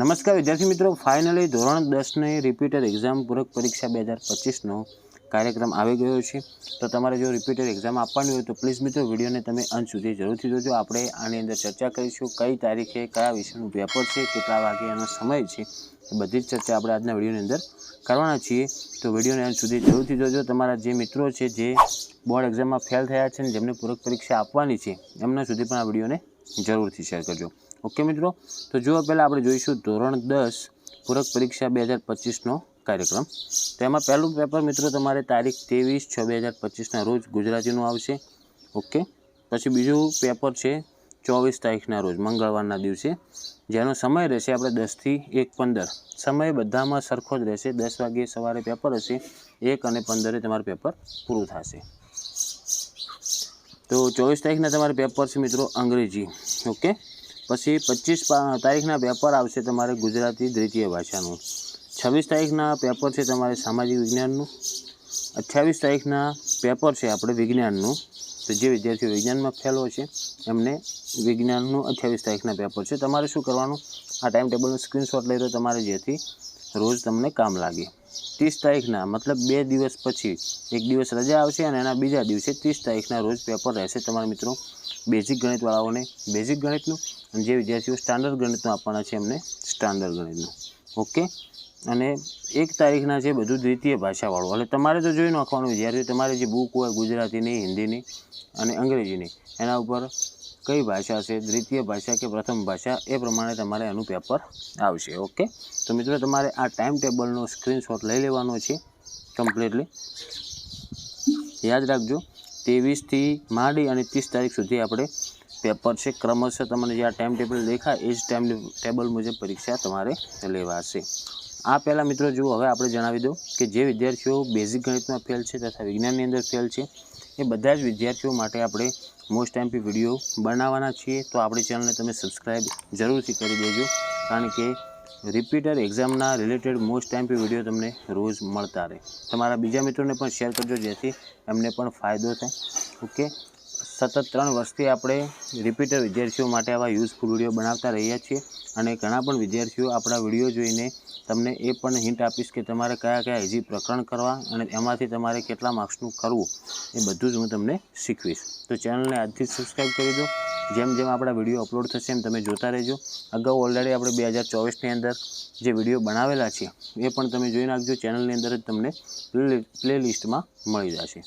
નમસ્કાર, વિદ્યાર્થી મિત્રો. ફાઇનલી ધોરણ દસની રિપીટર એક્ઝામ પૂરક પરીક્ષા બે હજાર પચીસનો કાર્યક્રમ આવી ગયો છે. તો તમારે જો રિપીટર એક્ઝામ આપવાની હોય તો પ્લીઝ મિત્રો, વિડીયોને તમે અંત સુધી જરૂરથી જોજો. આપણે આની અંદર ચર્ચા કરીશું કઈ તારીખે કયા વિષયનું પેપર છે, કેટલા વાગે એનો સમય છે, એ બધી જ ચર્ચા આપણે આજના વિડીયોની અંદર કરવાના છીએ. તો વિડીયોને અંત સુધી જરૂરથી જોજો. તમારા જે મિત્રો છે, જે બોર્ડ એક્ઝામમાં ફેલ થયા છે ને જેમને પૂરક પરીક્ષા આપવાની છે, એમના સુધી પણ આ વિડીયોને જરૂરથી શેર કરજો. ઓકે મિત્રો, તો જુઓ પહેલાં આપણે જોઈશું ધોરણ દસ પૂરક પરીક્ષા બે હજાર પચીસનો કાર્યક્રમ. તો એમાં પહેલું પેપર મિત્રો તમારે તારીખ ત્રેવીસ છ બે હજાર પચીસના રોજ ગુજરાતીનું આવશે. ઓકે પછી બીજું પેપર છે ચોવીસ તારીખના રોજ, મંગળવારના દિવસે. જેનો સમય રહેશે આપણે દસથી એક પંદર. સમય બધામાં સરખો જ રહેશે. દસ વાગ્યે સવારે પેપર હશે, એક અને પંદરે તમારું પેપર પૂરું થશે. તો ચોવીસ તારીખના તમારે પેપર છે મિત્રો અંગ્રેજી, ઓકે? પછી પચીસ તારીખના પેપર આવશે તમારે ગુજરાતી દ્વિતીય ભાષાનું. છવ્વીસ તારીખના પેપર છે તમારે સામાજિક વિજ્ઞાનનું. અઠ્યાવીસ તારીખના પેપર છે આપણે વિજ્ઞાનનું. તો જે વિદ્યાર્થીઓ વિજ્ઞાનમાં ફેલ છે, એમને વિજ્ઞાનનું અઠ્યાવીસ તારીખના પેપર છે. તમારે શું કરવાનું? આ ટાઈમ ટેબલનો સ્ક્રીનશોટ લઈ લો તમારે જેથી રોજ તમને કામ લાગે. ત્રીસ તારીખના, મતલબ બે દિવસ પછી. એક દિવસ રજા આવશે અને એના બીજા દિવસે ત્રીસ તારીખના રોજ પેપર રહેશે તમારા મિત્રો બેઝિક ગણિતવાળાઓને. બેઝિક ગણિતનું અને જે વિદ્યાર્થીઓ સ્ટાન્ડર્ડ ગણિતનું આપવાના છે એમને સ્ટાન્ડર્ડ ગણિતનું. ઓકે અને એક તારીખના છે બધું દ્વિતીય ભાષાવાળું. એટલે તમારે તો જોઈ નાખવાનું જ્યારે તમારી જે બુક હોય ગુજરાતીની, હિન્દીની અને અંગ્રેજીની, એના ઉપર કઈ ભાષા છે, દ્વિતીય ભાષા કે પ્રથમ ભાષા, એ પ્રમાણે તમારે એનું પેપર આવશે ઓકે તો મિત્રો, તમારે આ ટાઈમ ટેબલનો સ્ક્રીનશોટ લઈ લેવાનો છે કમ્પ્લીટલી યાદ રાખજો, ત્રેવીસથી માંડી અને ત્રીસ તારીખ સુધી આપણે પેપર છે ક્રમશઃ તમને જે આ ટાઈમ ટેબલ દેખાય, એ જ ટાઈમ ટેબલ મુજબ પરીક્ષા તમારે લેવાશે. આ પહેલાં મિત્રો જુઓ, હવે આપણે જણાવી દઉં કે જે વિદ્યાર્થીઓ બેઝિક ગણિતમાં ફેલ છે તથા વિજ્ઞાનની અંદર ફેલ છે, એ બધા જ વિદ્યાર્થીઓ માટે આપણે મોસ્ટ ટાઈમથી વીડિયો બનાવવાના છીએ. તો આપણી ચેનલને તમે સબસ્ક્રાઈબ જરૂરથી કરી દેજો, કારણ કે રિપીટર એક્ઝામના રિલેટેડ મોસ્ટ ટાઈમથી વીડિયો તમને રોજ મળતા રહે. તમારા બીજા મિત્રોને પણ શેર કરજો, જેથી એમને પણ ફાયદો થાય. ઓકે સતત ત્રણ વર્ષથી આપણે રિપીટર વિદ્યાર્થીઓ માટે આવા યુઝફુલ વીડિયો બનાવતા રહ્યા છીએ અને ઘણા પણ વિદ્યાર્થીઓ આપણા વીડિયો જોઈને તમને એ પણ હિન્ટ આપીશ કે તમારે કયા કયા હજી પ્રકરણ કરવા અને એમાંથી તમારે કેટલા માર્ક્સનું કરવું. એ બધું જ હું તમને શીખવીશ. તો ચેનલને આજથી જ સબસ્ક્રાઈબ કરી દો. જેમ જેમ આપણા વીડિયો અપલોડ થશે એમ તમે જોતા રહેજો. અગાઉ ઓલરેડી આપણે બે હજાર ચોવીસની અંદર જે વીડિયો બનાવેલા છે, એ પણ તમે જોઈ નાખજો. ચેનલની અંદર જ તમને પ્લે લિસ્ટમાં મળી જશે.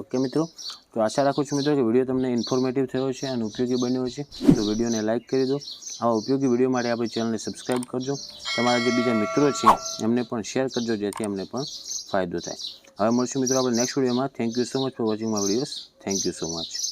ઓકે મિત્રો. તો આશા રાખું છું, મિત્રો, કે વીડિયો તમને ઇન્ફોર્મેટિવ થયો છે અને ઉપયોગી બન્યો છે તો વિડીયોને લાઇક કરી દો. આવા ઉપયોગી વીડિયો માટે આપણી ચેનલને સબસ્ક્રાઇબ કરજો. તમારા જે બીજા મિત્રો છે, એમને પણ શેર કરજો, જેથી અમને પણ ફાયદો થાય. હવે મળશું, મિત્રો, આપણે નેક્સ્ટ વિડીયોમાં thank you so much for watching my videos thank you so much